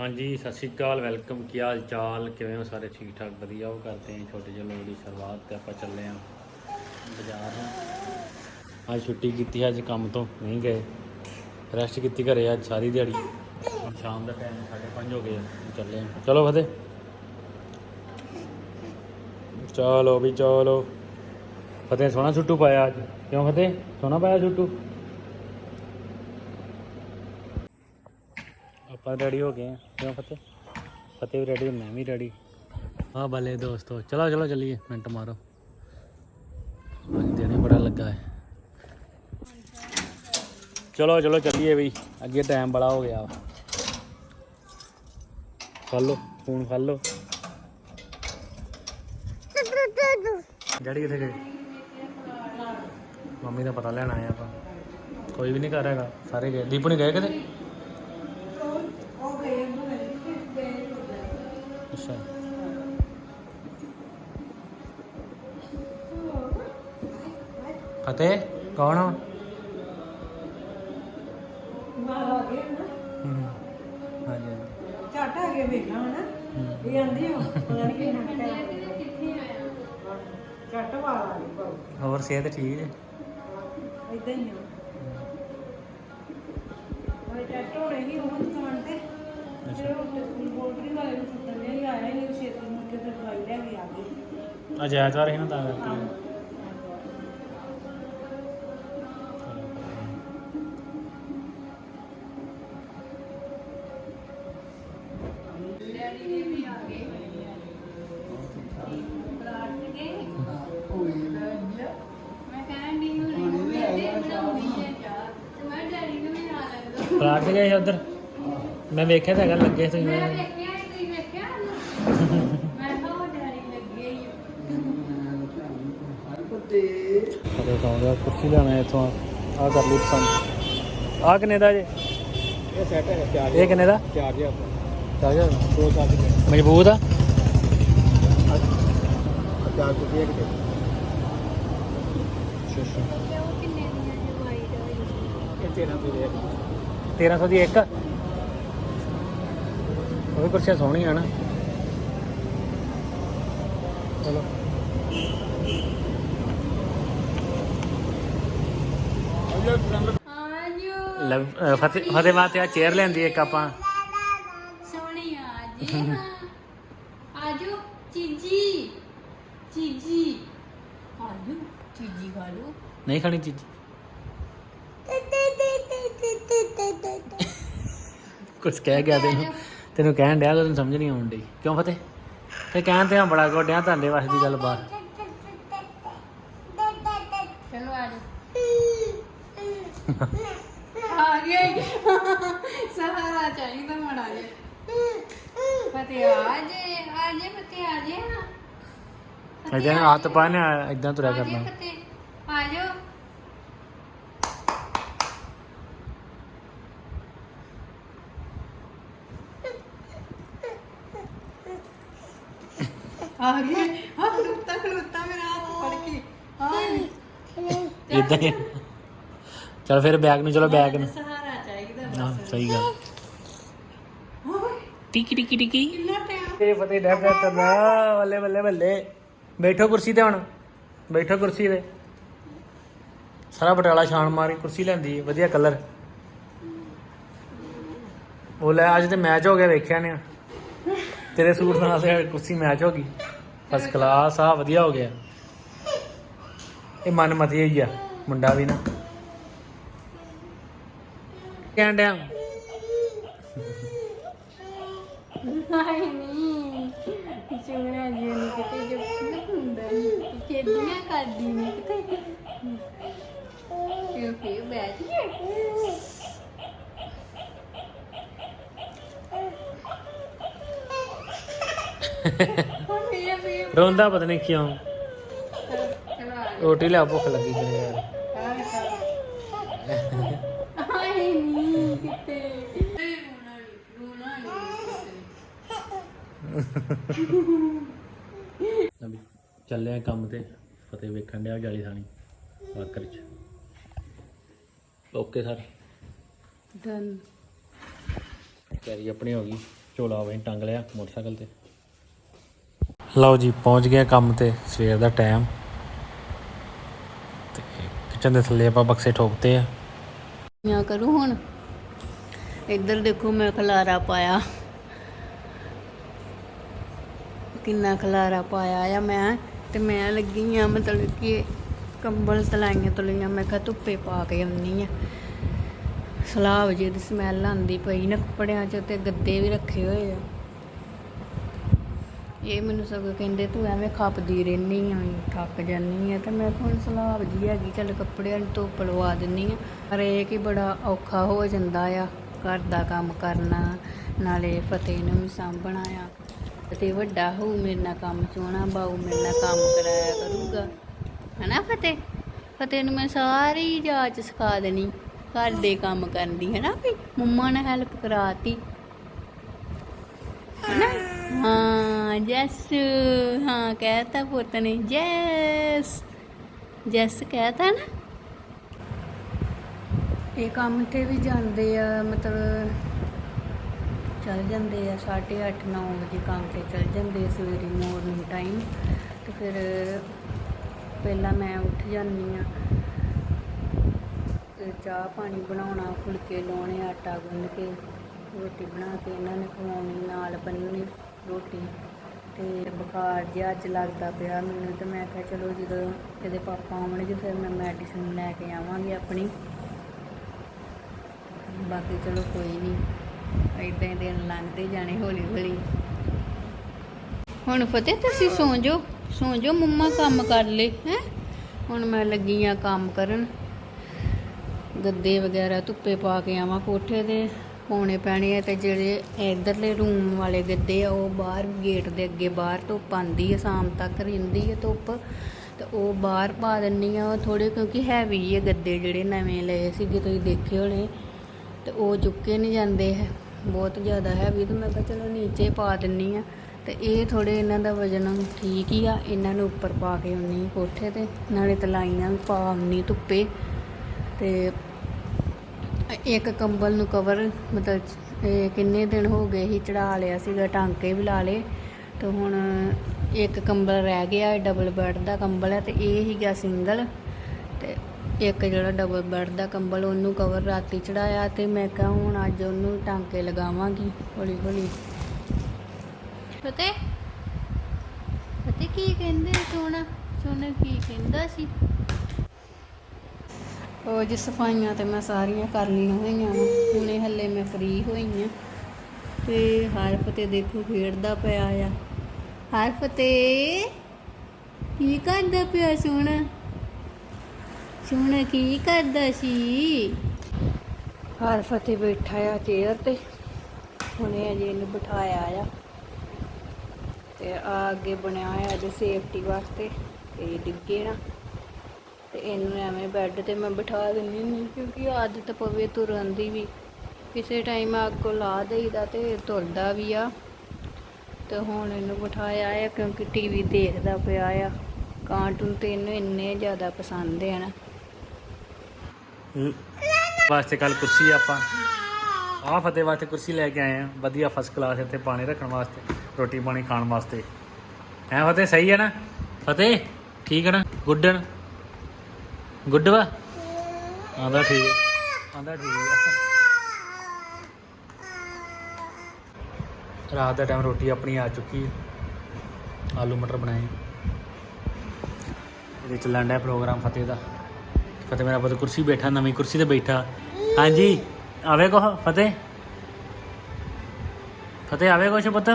ਹਾਂਜੀ, ਸਤਿ ਸ਼੍ਰੀ ਅਕਾਲ, ਵੈਲਕਮ, ਕੀ ਹਾਲ ਚਾਲ? ਕਿਵੇਂ ਹੋ ਸਾਰੇ? ਠੀਕ ਠਾਕ, ਵਧੀਆ। ਉਹ ਕਰਦੇ ਹਾਂ ਛੋਟੇ ਜਿਹੇ ਲੋਕ ਦੀ ਸ਼ੁਰੂਆਤ ਤੇ ਆਪਾਂ ਚੱਲੇ ਹਾਂ ਬਾਜ਼ਾਰ ਅੱਜ ਛੁੱਟੀ ਕੀਤੀ ਅੱਜ ਕੰਮ ਤੋਂ ਨਹੀਂ ਗਏ। ਰੈਸਟ ਕੀਤੀ ਘਰੇ ਅੱਜ ਸਾਰੀ ਦਿਹਾੜੀ। ਸ਼ਾਮ ਦਾ ਟਾਈਮ 5:30 ਹੋ ਗਏ ਚੱਲੇ ਹਾਂ। ਚਲੋ ਫਤਿਹ। ਚਲੋ ਵੀ ਚਲੋ। ਫਤਿਹ, ਸੋਹਣਾ ਛੁੱਟੂ ਪਾਇਆ ਅੱਜ। ਕਿਉਂ ਫਤਿਹ? ਸੋਹਣਾ ਪਾਇਆ ਛੁੱਟੂ ਆਪਾਂ ਰੈਡੀ ਹੋ ਗਏ ਆ। ਕਿਉਂ ਫਤਿਹ? ਫਤਿਹ ਵੀ ਰੈਡੀ ਮੈਂ ਵੀ ਰੈਡੀ ਹਾਂ ਬੱਲੇ ਦੋਸਤੋ, ਚਲੋ ਚਲੋ ਚੱਲੀਏ। ਮਿੰਟ ਮਾਰੋ। ਅੱਜ ਦਿਨ ਹੀ ਬੜਾ ਲੱਗਾ ਹੈ। ਚਲੋ ਚਲੋ ਚੱਲੀਏ ਵੀ। ਅੱਗੇ ਟਾਈਮ ਬੜਾ ਹੋ ਗਿਆ ਫੜ ਲਓ, ਫੋਨ ਫੜ ਲਓ। ਡੈਡੀ ਕਿੱਥੇ ਗਏ? ਮੰਮੀ ਦਾ ਪਤਾ ਲੈਣ ਆਏ ਆਪਾਂ। ਕੋਈ ਵੀ ਨਹੀਂ ਕਰ ਹੈਗਾ ਸਾਰੇ ਗਏ। ਦੀਪੂ ਨਹੀਂ ਗਏ ਕਿਤੇ? ਅੱਛਾ। ਫਤਿਹ ਕੌਣ ਆ? ਹਮ, ਹਾਂਜੀ ਹਾਂਜੀ। ਝੱਟ ਆ ਕੇ ਵੇਖਣਾ ਹਨਾ ਇਹ ਆਂਦੀ ਹੋ ਪਤਾ ਨਹੀਂ ਕਿੰਨਾ ਟਾਈਮ ਝੱਟ ਵਾਲਾ ਨਹੀਂ ਪਾਉ ਹੋਰ ਸਿਹਤ ਠੀਕ ਹੈ? ਇਦਾਂ ਹੀ ਆ। ਹੋਣੇ ਉਹ ਦੁਕਾਨ ਤੇ ਤੇ ਉਹ ਬੋਲਟਰੀ ਵਾਲੇ ਨੂੰ ਸੁੱਤਣ ਨਹੀਂ ਆਇਆ ਨਹੀਂ ਛੇਤੀ ਮੁੜ ਕੇ ਫਿਰ ਦਵਾਈ ਲੈ ਕੇ ਆ ਗਈ। ਅੱਜ ਐਤਵਾਰ ਸੀ ਨਾ ਤਾਂ ਕਰਕੇ। ਫਰਾਟ ਗਏ। ਸੀ ਉਧਰ ਮੈਂ ਵੇਖਿਆ ਤਾਂ ਹੈਗਾ ਲੱਗੇ ਤੁਸੀਂ ਮੈਂ ਕਦੇ ਸੌਂ ਗਿਆ ਕੁਰਸੀ ਲੈਣਾ ਇੱਥੋਂ ਆ ਕਰ ਲਈ ਪਸੰਦ ਆ ਕਿੰਨੇ ਦਾ ਜੇ ਇਹ ਸੈਟ ਹੈ ਚਾਰ ਇਹ ਕਿੰਨੇ ਦਾ ਚਾਰ ਜਿਹਾ ਚੱਲ ਜਾ ਦੋ ਚਾਰ ਦੇ ਮਜ਼ਬੂਤ ਆ ਚਾਰ ਕੁ ਇੱਕ ਦੇ ਇਹ 13 ਦੇ ਦੇ 1300 ਦੀ ਇੱਕ। ਉਹ ਵੀ ਕੁਰਸੀਆਂ ਸੋਹਣੀਆਂ ਨਾ ਚਲੋ। ਫਤਿਹ ਫਤਿਹ ਵਾਸਤੇ ਆ ਚੇਅਰ ਲੈਂਦੀ ਇੱਕ ਆਪਾਂ। ਸੋਹਣੀ ਆ ਜੀ ਆਜੋ ਚੀਜੀ ਚੀਜੀ ਆਜੋ ਚੀਜੀ ਖਾ ਲਓ। ਨਹੀਂ ਖਾਣੀ ਚੀਜ਼ ਕੁਛ ਕਹਿ ਗਿਆ ਤੈਨੂੰ। ਤੈਨੂੰ ਕਹਿਣ ਡਿਆ ਤੈਨੂੰ ਸਮਝ ਨਹੀਂ ਆਉਣ ਡਈ। ਕਿਉਂ ਫਤਿਹ? ਤੇ ਕਹਿਣ ਤੇ ਆ ਬੜਾ ਗੋਡਿਆਂ ਤੁਹਾਡੇ ਵਾਸਤੇ ਦੀ ਗੱਲ ਬਾਤ ਚਲੋ ਆਜੋ ਆ ਸਹਾਰਾ ਚਾਹੀਦਾ ਮੜਾ ਜੇ ਫਤੇ ਆਜੇ ਆਜੇ ਫਤੇ ਆਜੇ ਹਾਂ ਅਜੇ ਹੱਥ ਪਾਣੇ ਇਦਾਂ ਤੁਰਿਆ ਕਰਨਾ ਫਤੇ ਆਜੋ ਆ ਗਏ। ਆ ਖਲੋਤਾ ਖਲੋਤਾ ਮੇਰਾ ਹੱਥ ਫੜ ਕੇ। ਇਦਾਂ ਹੀ। ਚਲ ਫਿਰ ਬੈਗ ਨੂੰ ਚਲੋ ਬੈਗ ਨੂੰ। ਸਹਾਰਾ ਚਾਹੀਦਾ ਹਾਂ ਸਹੀ ਗੱਲ। ਟਿਕੀ ਟਿਕੀ ਟਿਕੀ। ਕਿੰਨਾ ਟਾਈਮ? ਤੇ ਫਤਿਹ ਡੈਫ ਕਰਦਾ ਬੱਲੇ ਬੱਲੇ ਬੱਲੇ। ਬੈਠੋ ਕੁਰਸੀ ਤੇ ਹੁਣ। ਬੈਠੋ ਕੁਰਸੀ ਤੇ। ਸਾਰਾ ਬਟਾਲਾ ਛਾਣ ਮਾਰੀ ਕੁਰਸੀ ਲੈਂਦੀ ਵਧੀਆ ਕਲਰ। ਉਹ ਲੈ ਅੱਜ ਤੇ ਮੈਚ ਹੋ ਗਿਆ ਵੇਖਿਆ ਨੇ ਤੇਰੇ ਸੂਟ ਨਾਲ ਤੇ ਕੁਰਸੀ ਮੈਚ ਹੋ ਗਈ। ਫਸਟ ਕਲਾਸ ਆ ਵਧੀਆ ਹੋ ਗਿਆ। ਇਹ ਮਨ ਮਤੀ ਹੋਈ ਆ ਮੁੰਡਾ ਵੀ ਨਾ। ਕਹਿਣ ਡਿਆ ਹਾਏ ਨਹੀਂ ਚੁਗਣਾ ਜੀ ਨਹੀਂ ਕਿਤੇ ਜੋ ਹੁੰਦਾ ਨਹੀਂ ਖੇਡੀਆਂ ਕਰਦੀ ਨਹੀਂ ਕਿਤੇ। ਕਿਉਂ ਕਿ ਬੈਠ ਹੁਣ ਇਹ ਵੀ ਰੋਂਦਾ ਪਤਾ ਨਹੀਂ ਕਿਉਂ। ਰੋਟੀ ਲਿਆ ਭੁੱਖ ਲੱਗੀ ਤੇਰੇ ਯਾਰ। ਹਾਏ ਨਹੀਂ ਕਿਤੇ ਰੋਣਾ ਨਹੀਂ ਰੋਣਾ ਨਹੀਂ ਅਭੀ ਚੱਲੇ ਆ ਕੰਮ ਤੇ। ਫਤਿਹ ਵੇਖਣ ਡਿਆ ਜਾਲੀ ਥਾਣੀ ਵਾਕਰ ਚ। Okay sir. ਡਨ ਤਿਆਰੀ ਆਪਣੀ ਹੋ ਗਈ। ਝੋਲਾ ਵਹੀਂ ਟੰਗ ਲਿਆ ਮੋਟਰਸਾਈਕਲ ਤੇ। ਲਓ ਜੀ, ਪਹੁੰਚ ਗਿਆ ਕੰਮ ਤੇ, ਸਵੇਰ ਦਾ ਟਾਈਮ ਤੇ ਕਿਚਨ ਦੇ ਥੱਲੇ ਆਪਾਂ ਬਕਸੇ ਠੋਕਤੇ ਆ। ਮੈਂ ਕਰੂ ਹੁਣ? ਇੱਧਰ ਦੇਖੋ ਮੈਂ ਖਲਾਰਾ ਪਾਇਆ। ਕਿੰਨਾ ਖਲਾਰਾ ਪਾਇਆ ਆ ਮੈਂ, ਤੇ ਮੈਂ ਲੱਗੀ ਆ ਮਤਲਬ ਕਿ ਕੰਬਲ ਤਲਾਈਆਂ ਤਲੀਆਂ, ਮੈਂ ਕਿਹਾ ਧੁੱਪੇ ਪਾ ਕੇ ਆਉਣੀ ਆ। ਸਲਾਬ ਜੀ ਦੀ ਸਮੈਲ ਆਉਂਦੀ ਪਈ ਨਾ ਕੱਪੜਿਆਂ 'ਚ ਤੇ ਗੱਦੇ ਵੀ ਰੱਖੇ ਹੋਏ ਆ। ਇਹ ਮੈਨੂੰ ਸਗੋਂ ਕਹਿੰਦੇ, ਤੂੰ ਐਵੇਂ ਖਪਦੀ ਰਹਿਨੀ ਆ, ਥੱਕ ਜਾਨੀ ਆ। ਤੇ ਮੈਂ ਕਿਹਾ ਸਲਾਬ ਜੀ ਹੈਗੀ, ਚੱਲ ਕੱਪੜਿਆਂ ਨੂੰ ਧੁੱਪ ਲਵਾ ਦਿੰਨੀ ਆ। ਪਰ ਇਹ ਕਿ ਬੜਾ ਔਖਾ ਹੋ ਜਾਂਦਾ ਆ, ਘਰ ਦਾ ਕੰਮ ਕਰਨਾ, ਨਾਲੇ ਫਤਿਹ ਨੂੰ ਵੀ ਸਾਂਭਣਾ ਆ। ਤੇ ਵੱਡਾ ਹੋਊ ਮੇਰੇ ਨਾਲ ਕੰਮ ਚੋਣਾ ਬਾਊ ਮੇਰੇ ਨਾਲ ਕੰਮ ਕਰਾਇਆ ਕਰੂਗਾ। ਹਨਾ ਫਤਿਹ? ਫਤਿਹ ਨੂੰ ਮੈਂ ਸਾਰੀ ਜਾਚ ਸਿਖਾ ਦੇਣੀ, ਘਰ ਦੇ ਕੰਮ ਕਰਨ ਦੀ, ਹਨਾ ਵੀ? ਮੰਮਾ ਨੇ ਹੈਲਪ ਕਰਾਤੀ। ਹਨਾ? ਹਾਂ। ਜੈਸ, ਹਾਂ ਕਹਿਤਾ ਪੁੱਤ ਨੇ, ਜੈਸ ਜੈਸ ਕਹਿਤਾ ਨਾ। ਇਹ ਕੰਮ ਤੇ ਵੀ ਜਾਂਦੇ ਆ, ਮਤਲਬ ਚਲ ਜਾਂਦੇ ਆ 8:30 9 ਵਜੇ ਕੰਮ ਤੇ ਚਲ ਜਾਂਦੇ ਆ ਸਵੇਰੇ ਮਾਰਨਿੰਗ ਟਾਈਮ ਤੇ ਫਿਰ ਪਹਿਲਾਂ ਮੈਂ ਉੱਠ ਜਾਂਦੀ ਆ। ਚਾਹ ਪਾਣੀ ਬਣਾਉਣਾ, ਫੁਲਕੇ ਲਾਉਣੇ, ਆਟਾ ਗੁੰਨ ਕੇ, ਰੋਟੀ ਬਣਾ ਕੇ ਇਹਨਾਂ ਨੇ ਖਵਾਉਣੀ, ਨਾਲ ਬੰਨਣੀ ਰੋਟੀ। ਤੇ ਬੁਖਾਰ ਜਿਹਾ ਅੱਜ ਲੱਗਦਾ ਪਿਆ ਮੈਨੂੰ ਤੇ ਮੈਂ ਕਿਹਾ ਚਲੋ ਜਦੋਂ ਇਹਦੇ ਪਾਪਾ ਆਉਣਗੇ ਫਿਰ ਮੈਂ ਮੈਡੀਸਿਨ ਲੈ ਕੇ ਆਵਾਂਗੀ ਆਪਣੀ। ਬਾਕੀ ਚਲੋ ਕੋਈ ਨਹੀਂ ਇਦਾਂ ਹੀ ਦਿਨ ਲੰਘਦੇ ਜਾਣੇ ਹੌਲੀ ਹੌਲੀ ਹੁਣ ਫਤਿਹ ਤੁਸੀਂ ਸੌਂ ਜਾਓ ਸੌਂ ਜਾਓ ਮੰਮਾ ਕੰਮ ਕਰ ਲੇ, ਹੈ? ਹੁਣ ਮੈਂ ਲੱਗੀ ਆ ਕੰਮ ਕਰਨ। ਗੱਦੇ ਵਗੈਰਾ ਧੁੱਪੇ ਪਾ ਕੇ ਆਵਾਂ ਕੋਠੇ ਦੇ। ਪਾਉਣੇ ਪੈਣੇ ਆ ਤੇ ਜਿਹੜੇ ਇਧਰਲੇ ਰੂਮ ਵਾਲੇ ਗੱਦੇ ਆ, ਉਹ ਬਾਹਰ ਗੇਟ ਦੇ ਅੱਗੇ ਬਾਹਰ ਧੁੱਪ ਆਂਦੀ ਆ, ਸ਼ਾਮ ਤੱਕ ਰਹਿੰਦੀ ਆ ਧੁੱਪ। ਤੇ ਉਹ ਬਾਹਰ ਪਾ ਦਿੰਨੀ ਆ, ਉਹ ਥੋੜੇ ਕਿਉਂਕਿ ਹੈਵੀ ਆ ਗੱਦੇ ਜਿਹੜੇ ਨਵੇਂ ਲਏ ਸੀਗੇ ਤੁਸੀਂ ਦੇਖੇ ਹੋਣੇ। ਤੇ ਉਹ ਚੁੱਕੇ ਨਹੀਂ ਜਾਂਦੇ ਹੈ, ਬਹੁਤ ਜ਼ਿਆਦਾ ਹੈਵੀ ਤੇ ਮੈਂ ਕਿਹਾ ਚਲੋ ਨੀਚੇ ਪਾ ਦਿੰਨੀ ਆ। ਤੇ ਇਹ ਥੋੜੇ ਇਹਨਾਂ ਦਾ ਵਜਨ ਠੀਕ ਹੀ ਆ, ਇਹਨਾਂ ਨੂੰ ਉੱਪਰ ਪਾ ਕੇ ਆਉਣੀ ਕੋਠੇ ਤੇ, ਨਾਲੇ ਤਲਾਈਆਂ ਵੀ ਪਾ ਆਉਣੀ ਧੁੱਪੇ। ਤੇ ਇੱਕ ਕੰਬਲ ਨੂੰ ਕਵਰ ਮਤਲਬ ਇਹ ਕਿੰਨੇ ਦਿਨ ਹੋ ਗਏ ਸੀ ਚੜਾ ਲਿਆ ਸੀਗਾ, ਟਾਂਕੇ ਵੀ ਲਾ ਲਏ ਤੇ ਹੁਣ ਇੱਕ ਕੰਬਲ ਰਹਿ ਗਿਆ ਡਬਲ ਬੈੱਡ ਦਾ ਕੰਬਲ ਹੈ ਤੇ ਇਹ ਹੀਗਾ ਸਿੰਗਲ ਤੇ ਇੱਕ ਜਿਹੜਾ ਡਬਲ ਬੈੱਡ ਦਾ ਕੰਬਲ ਉਹਨੂੰ ਕਵਰ ਰਾਤੀ ਚੜਾਇਆ ਤੇ ਮੈਂ ਕਿਹਾ ਹੁਣ ਅੱਜ ਉਹਨੂੰ ਟਾਂਕੇ ਲਗਾਵਾਂਗੀ ਹੌਲੀ ਹੌਲੀ। ਫਤਿਹ? ਫਤਿਹ ਕੀ ਕਹਿੰਦੇ? ਸੋਨਾ ਸੋਨਾ ਕੀ ਕਹਿੰਦਾ ਸੀ? ਉਹ ਜੀ ਸਫਾਈਆਂ ਤੇ ਮੈਂ ਸਾਰੀਆਂ ਕਰ ਲਈਆਂ ਹੋਈਆਂ ਵਾਂ। ਹੁਣੇ ਹੱਲੇ ਮੈਂ ਫ੍ਰੀ ਹੋਈ ਆ। ਤੇ ਹਰਫ ਤੇ ਦੇਖੋ ਖੇਡਦਾ ਪਿਆ ਆ। ਹਰਫ ਤੇ ਕੀ ਕਰਦਾ ਪਿਆ ਸੋਹਣਾ ਸੋਹਣਾ ਕੀ ਕਰਦਾ ਸੀ? ਹਰਫ ਤੇ ਬੈਠਾ ਆ ਚੇਅਰ ਤੇ। ਹੁਣੇ ਅਜੇ ਇਹਨੂੰ ਬਿਠਾਇਆ ਆ। ਤੇ ਆ ਅੱਗੇ ਬਣਿਆ ਹੋਇਆ ਸੇਫਟੀ ਵਾਸਤੇ। ਤੇ ਡਿੱਗੇ ਨਾ। ਇਹਨੂੰ ਐਵੇਂ ਬੈੱਡ ਤੇ ਮੈਂ ਬਿਠਾ ਦਿੰਦੀ ਹੁੰਦੀ ਕਿਉਂਕਿ ਆਦਤ ਪਵੇ ਤੁਰਨ ਦੀ ਵੀ। ਕਿਸੇ ਟਾਈਮ ਅੱਗੋਂ ਲਾ ਦੇਈਦਾ ਤੇ ਤੁਰਦਾ ਵੀ ਆ। ਤੇ ਹੁਣ ਇਹਨੂੰ ਬਿਠਾਇਆ ਆ ਕਿਉਂਕਿ ਟੀਵੀ ਦੇਖਦਾ ਪਿਆ ਆ। ਕਾਰਟੂਨ ਤੇ ਇਹਨੂੰ ਇੰਨੇ ਜ਼ਿਆਦਾ ਪਸੰਦ ਆ ਨਾ। ਵਾਸਤੇ ਕੱਲ ਕੁਰਸੀ ਆਪਾਂ। ਆਹ ਫਤਿਹ ਵਾਸਤੇ ਕੁਰਸੀ ਲੈ ਕੇ ਆਏ ਆ। ਵਧੀਆ ਫਸਟ ਕਲਾਸ ਇੱਥੇ ਪਾਣੀ ਰੱਖਣ ਵਾਸਤੇ, ਰੋਟੀ ਪਾਣੀ ਖਾਣ ਵਾਸਤੇ। ਹੈ ਫਤਿਹ, ਸਹੀ ਹੈ ਨਾ? ਫਤਿਹ, ਠੀਕ ਹੈ ਨਾ? ਗੁੱਡਨ ਗੁੱਡ ਵਾ? ਆਂਦਾ ਠੀਕ ਹੈ ਆਂਦਾ ਠੀਕ ਹੈ ਰਾਤ ਦਾ ਟਾਈਮ ਰੋਟੀ ਆਪਣੀ ਆ ਚੁੱਕੀ ਹੈ ਆਲੂ ਮਟਰ ਬਣਾਏ ਇਹਦੇ ਚੱਲਣ ਡਿਆ ਪ੍ਰੋਗਰਾਮ ਫਤਿਹ ਦਾ। ਫਤਿਹ ਮੇਰਾ ਪੁੱਤ ਕੁਰਸੀ ਬੈਠਾ, ਨਵੀਂ ਕੁਰਸੀ ਤੇ ਬੈਠਾ। ਹਾਂਜੀ, ਆਵੇ ਕੋ ਫਤਿਹ? ਫਤਿਹ ਆਵੇ ਕੁਛ ਪੁੱਤ?